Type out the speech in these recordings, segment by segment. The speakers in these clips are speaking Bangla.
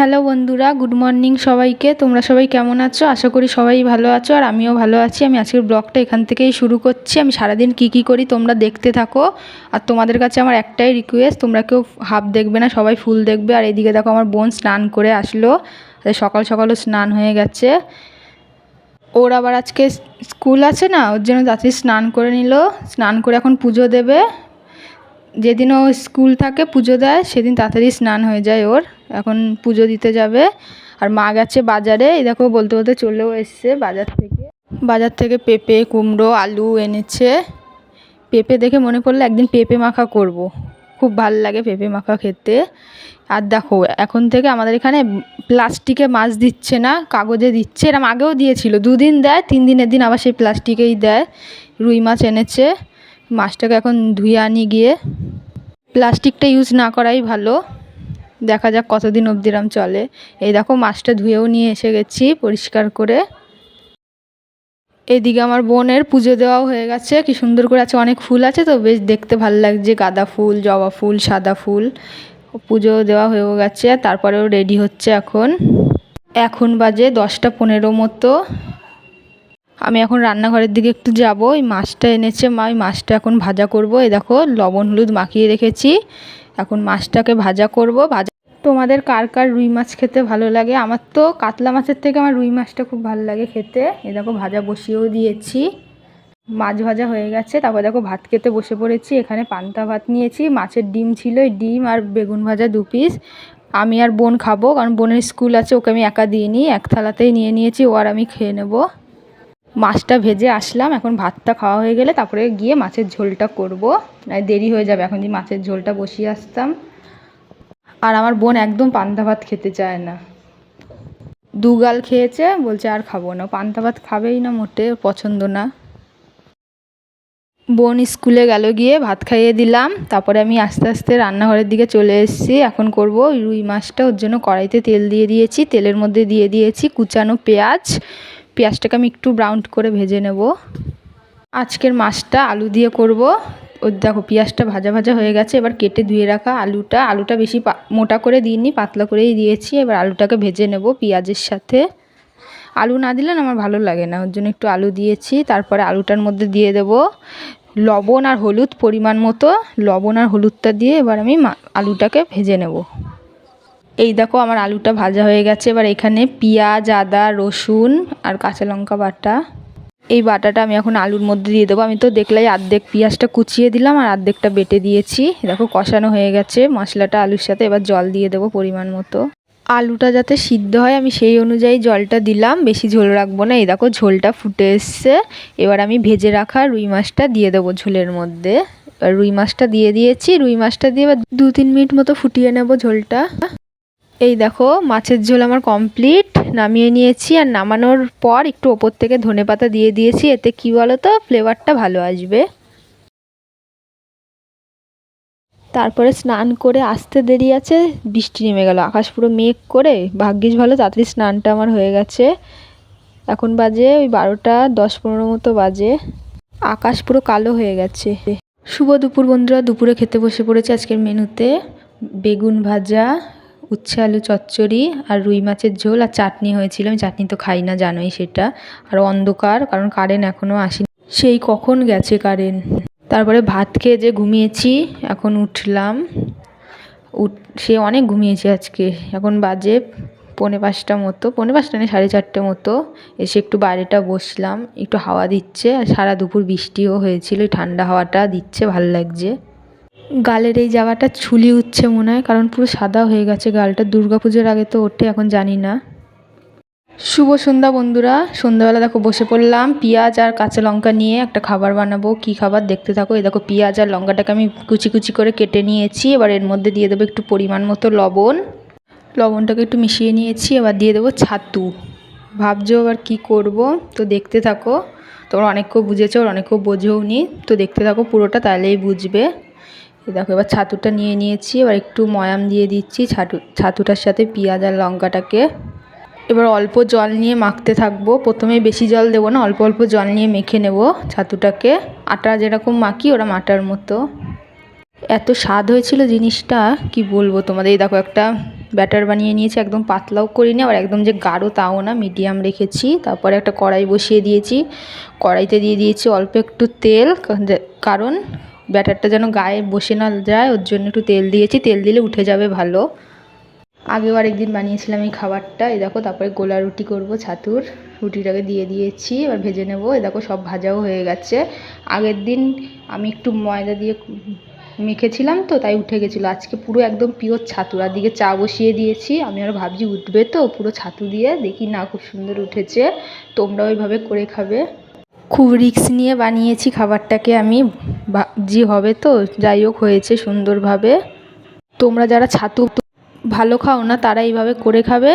হ্যালো বন্ধুরা, গুড মর্নিং সবাইকে। তোমরা সবাই কেমন আছো? আশা করি সবাই ভালো আছো আর আমিও ভালো আছি। আমি আজকের ব্লগটা এখান থেকেই শুরু করছি। আমি সারাদিন কি কি করি তোমরা দেখতে থাকো। আর তোমাদের কাছে আমার একটাই রিকোয়েস্ট তোমরা কেউ হাফ দেখবে না, সবাই ফুল দেখবে। আর এদিকে দেখো আমার বোন স্নান করে আসলো। সকাল সকালও স্নান হয়ে গেছে। ওর আবার আজকে স্কুল আছে না? ওর জন্য তাড়াতাড়ি স্নান করে নিল। স্নান করে এখন পুজো দেবে। যেদিন ও স্কুল থাকে পুজো দেয়, সেদিন তাড়াতাড়ি স্নান হয়ে যায় ওর। এখন পুজো দিতে যাবে। আর মা গেছে বাজারে। এই দেখো বলতে বলতে চলেও এসছে বাজার থেকে। বাজার থেকে পেঁপে, কুমড়ো, আলু এনেছে। পেঁপে দেখে মনে পড়ল একদিন পেঁপে মাখা করব। খুব ভালো লাগে পেঁপে মাখা খেতে। আর দেখো, এখন থেকে আমাদের এখানে প্লাস্টিকে মাছ দিচ্ছে না, কাগজে দিচ্ছে। এরম আগেও দিয়েছিল, দুদিন দেয়, তিন দিনের দিন আবার সেই প্লাস্টিকেই দেয়। রুই মাছ এনেছে। মাছটাকে এখন ধুয়ে আনি গিয়ে। প্লাস্টিকটা ইউজ না করাই ভালো। দেখা যাক কতদিন অবধি এরম চলে। এই দেখো, মাছটা ধুয়েও নিয়ে এসে গেছি পরিষ্কার করে। এদিকে আমার বোনের পুজো দেওয়াও হয়ে গেছে। কি সুন্দর করে আছে। অনেক ফুল আছে তো, বেশ দেখতে ভালো লাগছে। গাঁদা ফুল, জবা ফুল, সাদা ফুল, পুজো দেওয়া হয়েও গেছে। তারপরেও রেডি হচ্ছে এখন। এখন বাজে দশটা পনেরো মতো। আমি এখন রান্নাঘরের দিকে একটু যাব। ওই মাছটা এনেছে মা ওই মাছটা এখন ভাজা করব। এই দেখো, লবণ হলুদ মাখিয়ে রেখেছি। এখন মাছটাকে ভাজা করব। ভাজা তোমাদের কার কার রুই মাছ খেতে ভালো লাগে? আমার তো কাতলা মাছের থেকে আমার রুই মাছটা খুব ভালো লাগে খেতে। এ দেখো, ভাজা বসিয়েও দিয়েছি। মাছ ভাজা হয়ে গেছে। তারপর দেখো, ভাত খেতে বসে পড়েছি। এখানে পান্তা ভাত নিয়েছি। মাছের ডিম ছিল ডিম আর বেগুন ভাজা দু পিস। আমি আর বোন খাব, কারণ বোনের স্কুল আছে, ওকে আমি একা দিইনি এক থালাতেই নিয়ে নিয়েছি, ও আর আমি খেয়ে নেব। মাছটা ভেজে আসলাম, এখন ভাতটা খাওয়া হয়ে গেলে তারপরে গিয়ে মাছের ঝোলটা করব। নয় দেরি হয়ে যাবে, এখন যদি মাছের ঝোলটা বসিয়ে আসতাম। আর আমার বোন একদম পান্তা ভাত খেতে চায় না। দুগাল খেয়েছে, বলছে আর খাব না। পান্তা ভাত খাবেই না মোটে, পছন্দ না। বোন স্কুলে গেল গিয়ে ভাত খাইয়ে দিলাম, তারপরে আমি আস্তে আস্তে রান্নাঘরের দিকে চলে এসেছি। এখন করব রুই মাছটা, ওর জন্য কড়াইতে তেল দিয়ে দিয়েছি। তেলের মধ্যে দিয়ে দিয়েছি কুচানো পেঁয়াজ পেঁয়াজটাকে আমি একটু ব্রাউন করে ভেজে নেব। আজকের মাছটা আলু দিয়ে করব। ওর দেখো, পেঁয়াজটা ভাজা ভাজা হয়ে গেছে। এবার কেটে ধুয়ে রাখা আলুটা। আলুটা বেশি মোটা করে দিইনি, পাতলা করেই দিয়েছি। এবার আলুটাকে ভেজে নেব পেঁয়াজের সাথে। আলু না দিলে আমার ভালো লাগে না, ওর জন্য একটু আলু দিয়েছি। তারপরে আলুটার মধ্যে দিয়ে দেব লবণ আর হলুদ পরিমাণ মতো। লবণ আর হলুদটা দিয়ে এবার আমি আলুটাকে ভেজে নেব। এই দেখো আমার আলুটা ভাজা হয়ে গেছে। এবার এখানে পেঁয়াজ, আদা, রসুন আর কাঁচা লঙ্কা বাটা। এই বাটাটা আমি এখন আলুর মধ্যে দিয়ে দেবো। আমি তো দেখলাই আর্ধেক পেঁয়াজটা কুচিয়ে দিলাম আর আর্ধেকটা বেটে দিয়েছি। দেখো কষানো হয়ে গেছে মশলাটা আলুর সাথে। এবার জল দিয়ে দেবো পরিমাণ মতো। আলুটা যাতে সিদ্ধ হয় আমি সেই অনুযায়ী জলটা দিলাম। বেশি ঝোল রাখব না। এই দেখো ঝোলটা ফুটে এসছে। এবার আমি ভেজে রাখা রুই মাছটা দিয়ে দেবো ঝোলের মধ্যে। এবার রুই মাছটা দিয়ে দিয়েছি। রুই মাছটা দিয়ে এবার দু তিন মিনিট মতো ফুটিয়ে নেব ঝোলটা। এই দেখো, মাছের ঝোল আমার কমপ্লিট নামিয়ে নিয়েছি আর নামানোর পর একটু ওপর থেকে ধনে পাতা দিয়ে দিয়েছি, এতে কি বলো তো ফ্লেভারটা ভালো আসবে। তারপরে স্নান করে আসতে দেরি আছে, বৃষ্টি নেমে গেল, আকাশ পুরো মেঘ করে। ভাগ্যিস ভালো, তাড়াতাড়ি স্নানটা আমার হয়ে গেছে। এখন বাজে ওই বারোটা, দশ পনেরো মতো বাজে। আকাশ পুরো কালো হয়ে গেছে। শুভ দুপুর বন্ধুরা, দুপুরে খেতে বসে পড়েছে আজকের মেনুতে। বেগুন ভাজা উচ্ছে, আলু, চচ্চড়ি আর রুই মাছের ঝোল আর চাটনি হয়েছিল। আমি চাটনি তো খাই না, জানোই সেটা। আর অন্ধকার, কারণ কারেন্ট এখনও আসেনি। সেই কখন গেছে কারেন্ট? তারপরে ভাত খেয়ে যে ঘুমিয়েছি, এখন উঠলাম। উঠ, সে অনেক ঘুমিয়েছি আজকে। এখন বাজে পৌনে পাঁচটা মতো, পৌনে পাঁচটা নেই সাড়ে চারটে মতো। এসে একটু বাইরেটা বসলাম, একটু হাওয়া দিচ্ছে। আর সারা দুপুর বৃষ্টিও হয়েছিল ঠান্ডা হাওয়াটা দিচ্ছে, ভালো লাগছে। গালের এই জায়গাটা ছুলি উঠছে মনে হয়, কারণ পুরো সাদা হয়ে গেছে গালটা। দুর্গা পুজোর আগে তো ওঠে, এখন জানি না। শুভ সন্ধ্যা বন্ধুরা। সন্ধ্যাবেলা দেখো বসে পড়লাম, পেঁয়াজ আর কাঁচা লঙ্কা নিয়ে একটা খাবার বানাবো। কি খাবার? দেখতে থাকো, এই দেখো পেঁয়াজ আর লঙ্কাটাকে আমি কুচি কুচি করে কেটে নিয়েছি। এবার এর মধ্যে দিয়ে দেবো একটু পরিমাণ মতো লবণ। লবণটাকে একটু মিশিয়ে নিয়েছি, এবার দিয়ে দেবো ছাতু। ভাবছ এবার কি করব? তো দেখতে থাকো। তোমরা অনেককেও বুঝেছ, আর অনেকেও বোঝেও নি তো দেখতে থাকো পুরোটা তাহলেই বুঝবে। দেখো, এবার ছাতুটা নিয়ে নিয়েছি, এবার একটু ময়াম দিয়ে দিচ্ছি ছাতু, ছাতুটার সাথে পেঁয়াজ আর লঙ্কাটাকে। এবার অল্প জল নিয়ে মাখতে থাকব প্রথমে বেশি জল দেবো না, অল্প অল্প জল নিয়ে মেখে নেব ছাতুটাকে। আটা যেরকম মাখি ওরম আটার মতো। এত স্বাদ হয়েছিল জিনিসটা, কি বলব তোমাদের? এই দেখো, একটা ব্যাটার বানিয়ে নিয়েছি, একদম পাতলাও করিনি, আবার একদম যে গাঢ় তাও না, মিডিয়াম রেখেছি। তারপরে একটা কড়াই বসিয়ে দিয়েছি। কড়াইতে দিয়ে দিয়েছি অল্প একটু তেল কারণ ব্যাটারটা যেন গায়ে বসে না যায়, ওর জন্য একটু তেল দিয়েছি, তেল দিলে উঠে যাবে ভালো। আগেও আরেকদিন বানিয়েছিলাম এই খাবারটা, এই দেখো তারপরে গোলা রুটি করব, ছাতুর। রুটিটাকে দিয়ে দিয়েছি, এবার ভেজে নেব এ দেখো সব ভাজাও হয়ে গেছে। আগের দিন আমি একটু ময়দা দিয়ে মেখেছিলাম তো, তাই উঠে গেছিল। আজকে পুরো একদম পিওর ছাতু, আর দিকে চা বসিয়ে দিয়েছি। আমি আর ভাবছি, উঠবে তো পুরো ছাতু দিয়ে, দেখি না খুব সুন্দর উঠেছে। তোমরা ওইভাবে করে খাবে। খুব রিক্স নিয়ে বানিয়েছি খাবারটাকে আমি। ভাবছি হবে তো। যাই হোক, হয়েছে সুন্দরভাবে। তোমরা যারা ছাতু ভালো খাও না, তারা এইভাবে করে খাবে।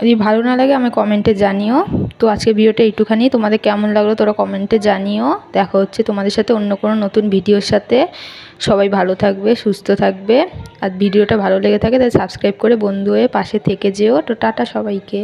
যদি ভালো না লাগে আমি কমেন্টে জানিও। তো আজকে ভিডিওটা একটুখানি তোমাদের কেমন লাগল, তোরা কমেন্টে জানিও। দেখা হচ্ছে তোমাদের সাথে অন্য কোনো নতুন ভিডিওর সাথে। সবাই ভালো থাকবে, সুস্থ থাকবে। আর ভিডিওটা ভালো লেগে থাকে তাই সাবস্ক্রাইব করে বন্ধু হয়ে পাশে থেকে যেও। তো টাটা সবাইকে।